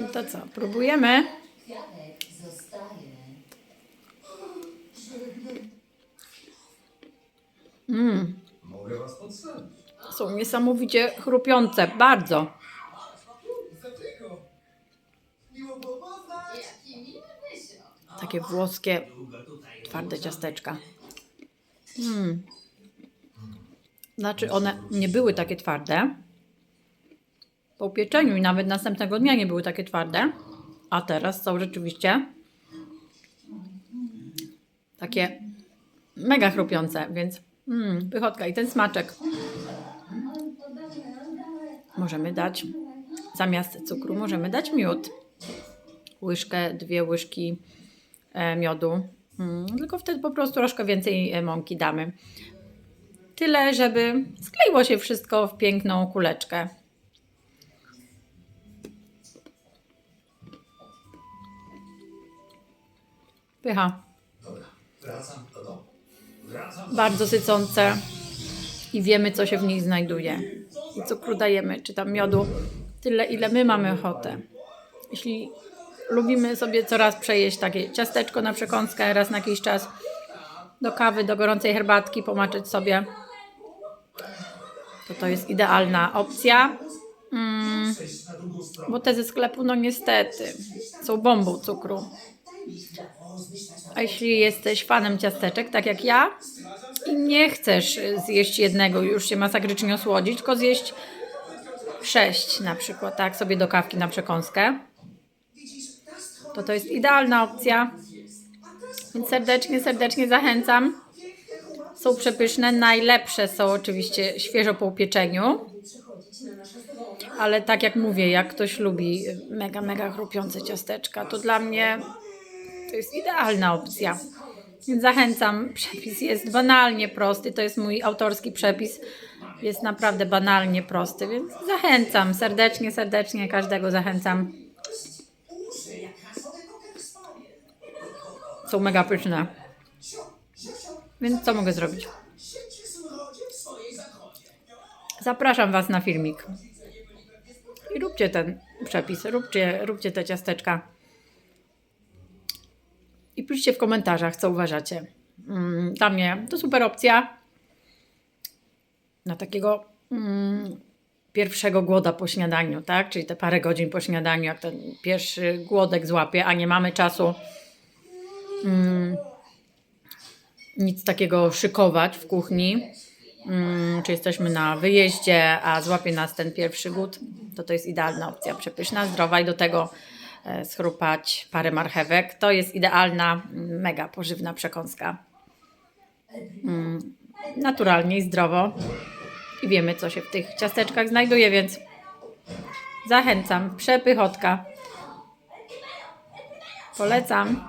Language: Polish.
No to co, próbujemy? Mm, Mogę was są niesamowicie chrupiące, bardzo. Dlaczego? Miło było poznać. Takie włoskie, twarde ciasteczka. Mm. Znaczy one nie były takie twarde. Po upieczeniu i nawet następnego dnia nie były takie twarde. A teraz są rzeczywiście takie mega chrupiące, więc mm, pychotka i ten smaczek. Możemy dać zamiast cukru możemy dać miód. Łyżkę, dwie łyżki e, miodu. Mm, tylko wtedy po prostu troszkę więcej e, mąki damy. Tyle, żeby skleiło się wszystko w piękną kuleczkę. Pycha. Dobra, wracam do domu. Wracam. Bardzo sycące i wiemy, co się w nich znajduje. I cukru dajemy, czy tam miodu, tyle, ile my mamy ochotę. Jeśli lubimy sobie coraz przejeść takie ciasteczko na przekąskę raz na jakiś czas, do kawy, do gorącej herbatki pomaczyć sobie, to to jest idealna opcja. Mm, bo te ze sklepu, no niestety, są bombą cukru. A jeśli jesteś fanem ciasteczek, tak jak ja, i nie chcesz zjeść jednego, już się masakrycznie osłodzić, tylko zjeść sześć na przykład, tak, sobie do kawki na przekąskę, to to jest idealna opcja. Więc serdecznie, serdecznie zachęcam. Są przepyszne. Najlepsze są oczywiście świeżo po upieczeniu. Ale tak jak mówię, jak ktoś lubi mega, mega chrupiące ciasteczka, to dla mnie to jest idealna opcja. Więc zachęcam. Przepis jest banalnie prosty. To jest mój autorski przepis. Jest naprawdę banalnie prosty, więc zachęcam. Serdecznie, serdecznie każdego zachęcam. Są mega pyszne. Więc co mogę zrobić? Zapraszam Was na filmik. I róbcie ten przepis, róbcie, róbcie te ciasteczka. I piszcie w komentarzach, co uważacie. Mm, Dla mnie to super opcja na takiego mm, pierwszego głoda po śniadaniu, tak? Czyli te parę godzin po śniadaniu, jak ten pierwszy głodek złapie, a nie mamy czasu mm, nic takiego szykować w kuchni, mm, czy jesteśmy na wyjeździe, a złapie nas ten pierwszy głód, to to jest idealna opcja, przepyszna, zdrowa i do tego schrupać parę marchewek. To jest idealna, mm, mega pożywna przekąska. Mm, naturalnie i zdrowo. I wiemy, co się w tych ciasteczkach znajduje, więc zachęcam. Przepychotka. Polecam.